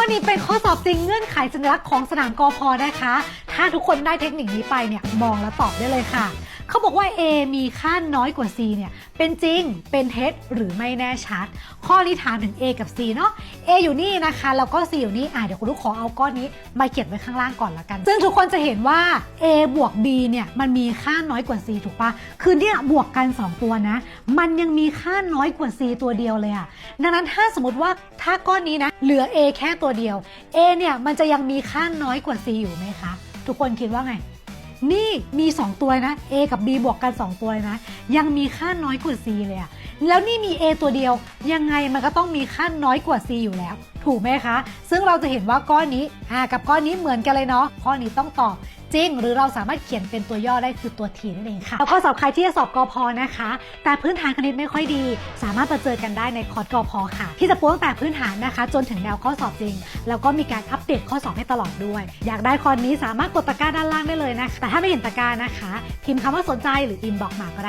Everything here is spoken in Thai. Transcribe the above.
อนี้เป็นข้อสอบจริงเงื่อนไขสัญลักษณ์ของสนามกอพอนะคะถ้าทุกคนได้เทคนิคนี้ไปเนี่ยมองแล้วตอบได้เลยค่ะ เขาบอกว่า A มีค่าน้อยกว่า C เนี่ยเป็นจริงเป็นเท็จหรือไม่แน่ชัด ข้อนี้ถามถึง A กับ C เนาะ A อยู่นี่นะคะแล้วก็ C อยู่นี่อะเดี๋ยวคุณลูกขอเอาก้อนนี้มาเขียนไว้ข้างล่างก่อนละกัน ซึ่งทุกคนจะเห็นว่า A บวก B เนี่ยมันมีค่าน้อยกว่า C ถูกปะคือเนี่ยบวกกัน 2 ตัวนะ มันยังมีค่าน้อยกว่า C ตัวเดียวเลยอะดังนั้นถ้าสมมติว่าถ้าก้อนนี้นะเหลือ A แค่ตัวเดียว A เนี่ยมันจะยังมีค่าน้อยกว่า C อยู่ไหมคะทุกคนคิดว่าไง นี่มี 2 ตัวนะ A กับ B บวกกัน 2 ตัวนะ ยังมีค่าน้อยกว่า C เลยอะแล้วนี่มี A ตัวเดียวยังไงมันก็ต้องมีค่าน้อยกว่า C อยู่แล้ว ถูกไหมคะ ซึ่งเราจะเห็นว่าก้อนนี้อ่ากับก้อนนี้เหมือนกันเลยเนาะข้อนี้ต้องตอบจริง หรือเราสามารถเขียนเป็นตัวย่อได้คือตัวทีนั่นเองค่ะ แล้วก็สอบใครที่จะสอบกอพอนะคะ แต่พื้นฐานคณิตไม่ค่อยดี สามารถมาเจอกันได้ในคอร์สกอพอค่ะ ที่จะปูตั้งแต่พื้นฐานนะคะ จนถึงแนวข้อสอบจริง แล้วก็มีการอัปเดตข้อสอบให้ตลอดด้วย อยากได้คอร์สนี้สามารถกดตะกร้าด้านล่างได้เลยนะคะแต่ถ้าไม่เห็นตะกร้านะคะพิมพ์คำว่าสนใจหรืออินบอกมาก็ได้